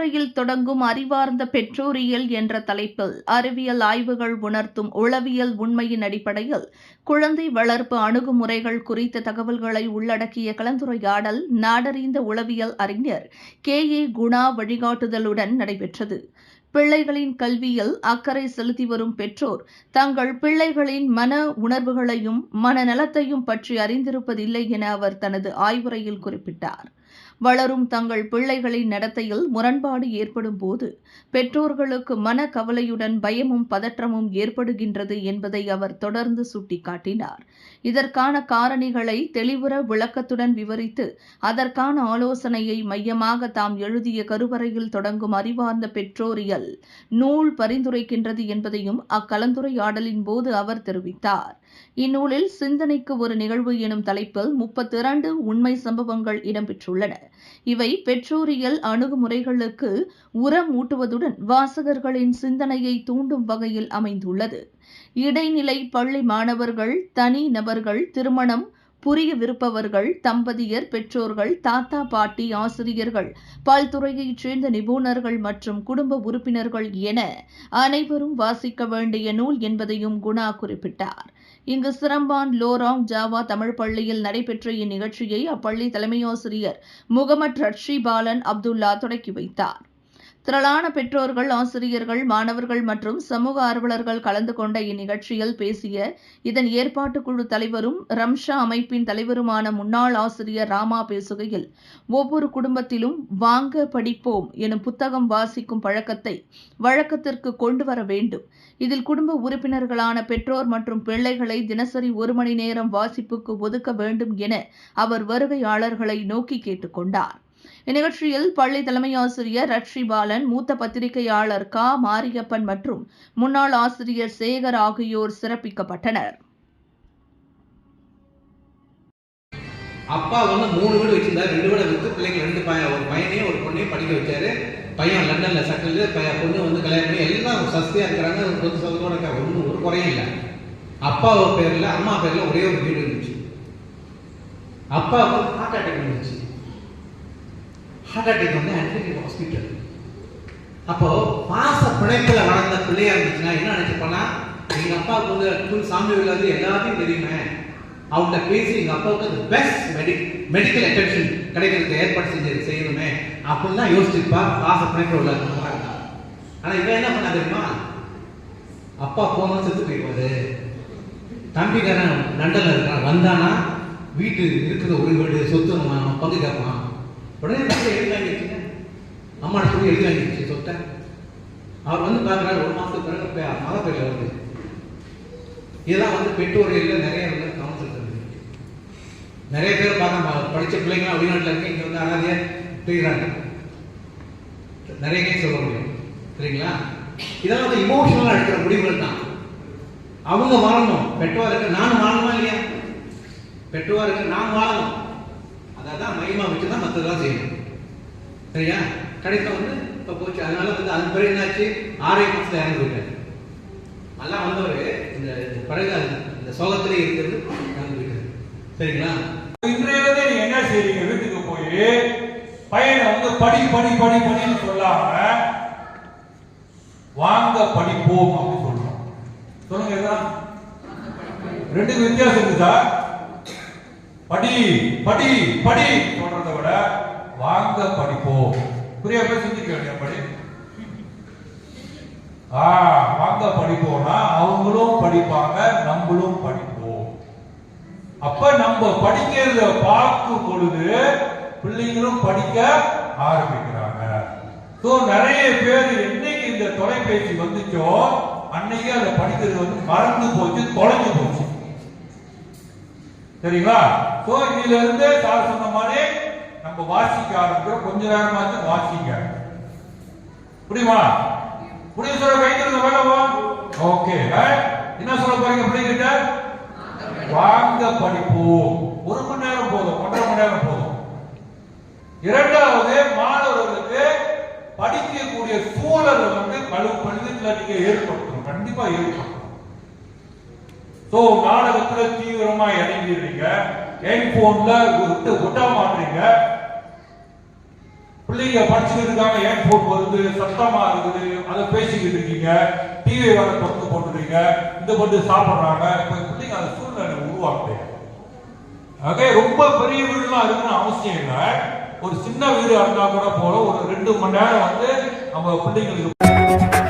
கலந்துரையில் தொடங்கும் அறிவார்ந்த பெற்றோரியல் என்ற தலைப்பில் அறிவியல் ஆய்வுகள் உணர்த்தும் உளவியல் உண்மையின் அடிப்படையில் குழந்தை வளர்ப்பு அணுகுமுறைகள் குறித்த தகவல்களை உள்ளடக்கிய கலந்துரையாடல் நாடறிந்த உளவியல் அறிஞர் கே. ஏ. குணா வழிகாட்டுதலுடன் நடைபெற்றது. பிள்ளைகளின் கல்வியில் அக்கறை செலுத்தி வரும் பெற்றோர் தங்கள் பிள்ளைகளின் மன உணர்வுகளையும் மனநலத்தையும் பற்றி அறிந்திருப்பதில்லை என அவர் தனது ஆய்வுரையில் குறிப்பிட்டார். வளரும் தங்கள் பிள்ளைகளின் நடத்தையில் முரண்பாடு ஏற்படும் போது பெற்றோர்களுக்கு மன கவலையுடன் பயமும் பதற்றமும் ஏற்படுகின்றது என்பதை அவர் தொடர்ந்து சுட்டிக்காட்டினார். இதற்கான காரணிகளை தெளிவுற விளக்கத்துடன் விவரித்து அதற்கான ஆலோசனையை மையமாக தாம் எழுதிய கருவறையில் தொடங்கும் அறிவார்ந்த பெற்றோரியல் நூல் பரிந்துரைக்கின்றது என்பதையும் அக்கலந்துரையாடலின் போது அவர் தெரிவித்தார். இந்நூலில் சிந்தனைக்கு ஒரு நிகழ்வு எனும் தலைப்பில் முப்பத்திரண்டு உண்மை சம்பவங்கள் இடம்பெற்றுள்ளன. இவை பெற்றோரியல் அணுகுமுறைகளுக்கு உரம் ஊட்டுவதுடன் வாசகர்களின் சிந்தனையை தூண்டும் வகையில் அமைந்துள்ளது. இடைநிலை பள்ளி மாணவர்கள் தனி நபர்கள் திருமணம் புரியவிருப்பவர்கள் தம்பதியர் பெற்றோர்கள் தாத்தா பாட்டி ஆசிரியர்கள் பல்துறையைச் சேர்ந்த நிபுணர்கள் மற்றும் குடும்ப உறுப்பினர்கள் என அனைவரும் வாசிக்க வேண்டிய நூல் என்பதையும் குணா குறிப்பிட்டார். இங்கு சிரம்பான் லோராங் ஜாவா தமிழ் பள்ளியில் நடைபெற்ற இந்நிகழ்ச்சியை அப்பள்ளி தலைமையாசிரியர் முகமது ரட்ஷி பாலன் அப்துல்லா தொடக்கி வைத்தார். திரளான பெற்றோர்கள் ஆசிரியர்கள் மாணவர்கள் மற்றும் சமூக ஆர்வலர்கள் கலந்து கொண்ட இந்நிகழ்ச்சியில் பேசிய இதன் ஏற்பாட்டுக்குழு தலைவரும் ரம்ஷா அமைப்பின் தலைவருமான முன்னாள் ஆசிரியர் ராமா பேசுகையில் ஒவ்வொரு குடும்பத்திலும் வாங்க படிப்போம் எனும் புத்தகம் வாசிக்கும் பழக்கத்தை வழக்கத்திற்கு கொண்டு வர வேண்டும். இதில் குடும்ப உறுப்பினர்களான பெற்றோர் மற்றும் பிள்ளைகளை தினசரி ஒரு மணி நேரம் வாசிப்புக்கு ஒதுக்க வேண்டும் என அவர் வருகையாளர்களை நோக்கி கேட்டுக்கொண்டார் இந்நிகழ்ச்சியில் பள்ளி தலைமை ஆசிரியர் ரட்சி பாலன் மூத்த பத்திரிகையாளர் கா. மாரியப்பன் மற்றும் முன்னாள் ஆசிரியர் சேகர் ஆகியோர் சிறப்பிக்கப்பட்டனர். அப்பா வந்து மூணு வீடு வச்சிருந்தார். ரெண்டு வீடை விற்று பிள்ளைங்க ரெண்டு பையன் ஒரு பையனையும் ஒரு பொண்ணையும் படிக்க வச்சாரு. பையன் லண்டன்ல சட்டில் பையன் பொண்ணு வந்து கல்யாணம் பண்ணி எல்லாம் சஸ்தியா இருக்கிறாங்க. ஒரு பொது சொத்தோட இருக்காங்க ஒன்றும் ஒரு குறையும் இல்லை. அப்பா பேர்ல அம்மா பேர்ல ஒரே ஒரு வீடு இருந்துச்சு. அப்பாவுக்கு ஹார்ட் அட்டாக் இருந்துச்சு ஹார்ட் அட்டாக் வந்து அட்மிட் ஹாஸ்பிட்டல் அப்போ பாச பிணைப்புல வளர்ந்த பிள்ளையா இருந்துச்சுன்னா என்ன நினைச்சுப்போனா எங்க அப்பாவுக்கு வந்து full சாமி வந்து எல்லாத்தையும் தெரியுமே. அவங்கள்ட்ட பேசி எங்க அப்பாவுக்கு அந்த பெஸ்ட் மெடி மெடிக்கல் அட்டென்ஷன் கிடைக்கிறதுக்கு ஏற்பாடு செஞ்சு செய்யணுமே அப்படின்னு தான் யோசிச்சிருப்பா. பாச பிணைப்புல உள்ள இருந்தா. ஆனா இவன் என்ன பண்ணா தெரியுமா? அப்பா போனோம் செத்து போயிருவாரு தம்பிக்காரன் லண்டன்ல இருக்கான். வந்தானா வீட்டு இருக்கிற ஒரு வீடு சொத்து நம்ம பங்கு கேட்பான் உடனே தம்பி எழுதி வாங்கிடுச்சுங்க அம்மா சொல்லி எழுதி வாங்கிடுச்சு சொத்தை? அவர் வந்து பார்க்குறாரு ஒரு மாதத்துக்கு பிறகு மகப்பேரில் வருது. இதெல்லாம் வந்து பெற்றோர்கள் நிறைய வந்து கவுன்சில் இருக்குது நிறைய பேர் பார்க்க படித்த பிள்ளைங்க வெளிநாட்டில் இருக்கு இங்கே வந்து அனாதையா தெரியுறாங்க நிறைய கேஸ் சொல்ல முடியும். சரிங்களா? இதெல்லாம் வந்து இமோஷனலாக எடுக்கிற முடிவுகள் தான். அவங்க வாழணும். பெற்றோருக்கு நான் வாழணுமா இல்லையா? பெற்றோருக்கு நான் வாழணும். அதெல்லாம் மகிமா வச்சு தான் மற்றதெல்லாம் செய்யணும். சரியா? கிடைத்த வந்து இப்போ போச்சு. அதனால வந்து அந்த பிறகு என்னாச்சு? ஆறே மாசத்துல இறந்து போயிட்டாரு. அதெல்லாம் வந்தவர் இந்த பிறகு இந்த சோகத்திலே இருக்கிறது இறந்து போயிட்டாரு. சரிங்களா? இன்றையிலிருந்து நீங்க என்ன செய்றீங்க? வீட்டுக்கு போய் பையனை வந்து படி படி படி படின்னு சொல்லாம வாங்க படிப்போம் அப்படின்னு சொல்றோம் சொல்லுங்க ரெண்டுக்கு வித்தியாசம் இருக்குதா? படி படி படி சொல்றதை விட வாங்க படிப்போம். புரிய போய் சிந்திக்க வேண்டிய படி. ஆ வாங்க படிப்போம்னா அவங்களும் படிப்பாங்க நம்மளும் படிப்போம். அப்ப நம்ம படிக்கிறத பார்க்கும் பொழுது பிள்ளைங்களும் படிக்க ஆரம்பிக்கிறாங்க. சோ நிறைய பேர் என்னைக்கு இந்த தொலைபேசி வந்துச்சோ அன்னைக்கு அதை படிக்கிறது வந்து மறந்து போச்சு தொலைஞ்சு போச்சு. சரிங்களா சோ இதுல இருந்து சார் சொன்ன மாதிரி நம்ம வாசிக்க ஆரம்பிக்கிறோம். கொஞ்ச நேரமாச்சு வாசிங்க. புரியுமா? புரிய சொல்ல கைத்திருந்த வேணாமா ஓகே. என்ன சொல்ல போறீங்க பிள்ளைகிட்ட? வாங்க படிப்போம். ஒரு மணி நேரம் போதும். ஒன்றரை மணி நேரம் போதும். இரண்டாவது மாணவர்களுக்கு படிக்கக்கூடிய சூழலை வந்து பல பள்ளிகளில் நீங்க ஏற்படுத்தணும். கண்டிப்பா ஏற்படுத்தணும். சோ நாடகத்துல தீவிரமா இறங்கிடுறீங்க என் போன்ல விட்டு விட்டா மாட்டீங்க பிள்ளைங்க படிச்சுட்டு இருக்காங்க ஏன் போன் வருது சத்தமா இருக்குது அதை பேசிக்கிட்டு இருக்கீங்க. டிவி வேற திறந்து போட்டுறீங்க. இந்த பட்டு சாப்பிடுறாங்க. இப்ப பிள்ளைங்க அந்த சூழ்நிலை உருவாக்குது. ஆக ரொம்ப பெரிய வீடுலாம் இருக்குன்னு அவசியம் இல்லை. ஒரு சின்ன வீடு இருந்தா கூட போல ஒரு ரெண்டு மணி நேரம் வந்து நம்ம பிள்ளைங்களுக்கு